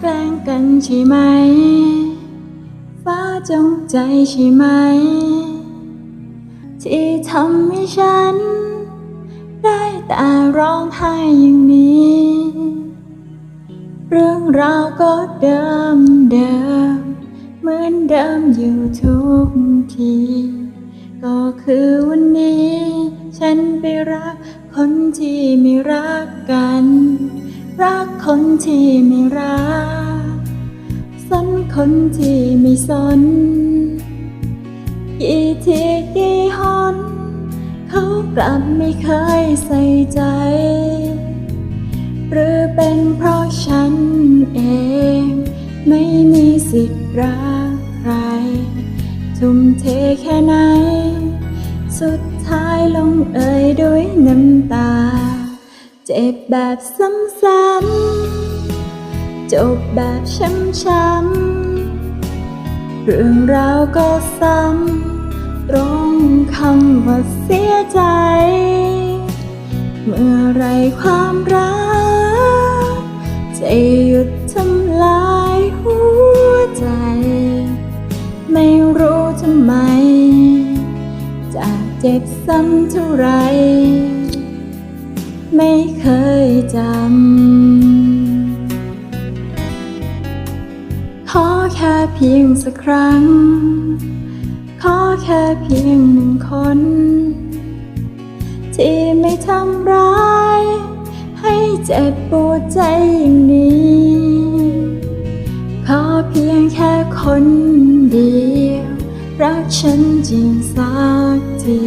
แกันใช่ไหม ฟ้าจงใจใช่ไหม ที่ทำให้ฉัน ได้แต่ร้องไห้อย่างนี้ เรื่องราวก็เดิมเดิม เหมือนเดิมอยู่ทุกที ก็คือวันนี้ ฉันไปรักคนที่ไม่รักกัน รักคนที่ไม่รักสนคนที่ไม่สน กี่ทีกี่หน เขากลับไม่เคยใส่ใจ หรือเป็นเพราะฉันเอง ไม่มีสิทธิ์รักใคร ทุ่มเทแค่ไหน สุดท้ายลงเอ่ยด้วยน้ำตา เจ็บแบบซ้ำๆ จบแบบช้ำๆ เรื่องราวก็ซ้ำ ตรงคำว่าเสียใจ เมื่อไรความรัก จะหยุดทำลายหัวใจ ไม่รู้ทำไมจะเจ็บซ้ำเท่าไร ไม่เคยจำ ขอแค่เพียงสักครั้ง ขอแค่เพียงหนึ่งคน ที่ไม่ทำร้าย ให้เจ็บปวดใจอย่างนี้ ขอเพียงแค่คนเดียว รักฉันจริงสักที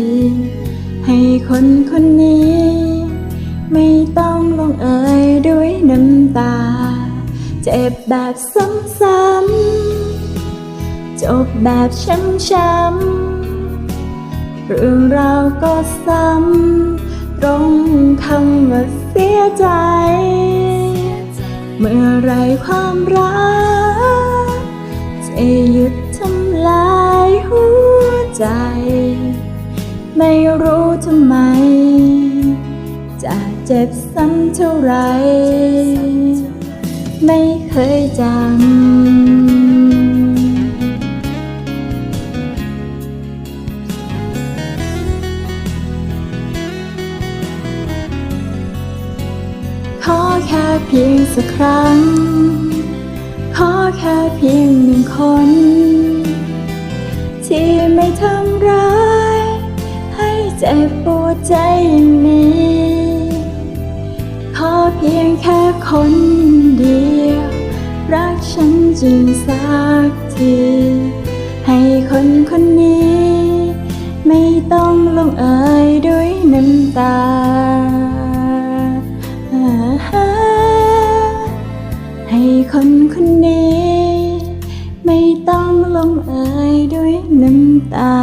ให้คนคนนี้ ไม่ต้องลงเอ่ยด้วยน้ำตา เจ็บแบบซ้ำๆจบแบบช้ำๆเรื่องราวก็ซ้ำตรงคำว่าเสียใจ เมื่อไรความรักจะหยุดทำลายหัวใจ ไม่รู้ทำไม เจ็บซ้ำเท่าไร ไม่เคยจำขอแค่เพียงสักครั้ง ขอแค่เพียงหนึ่งคน ที่ไม่ทำร้าย ให้เจ็บปวดใจอย่างนี้ อเพียงแค่คนเดียว รักฉันจริงสักที ให้คนคนนี้ ไม่ต้องลงเอ่ยด้วยน้ำตาให้คนคนนี้ ไม่ต้องลงเอ่ยด้วยน้ำตา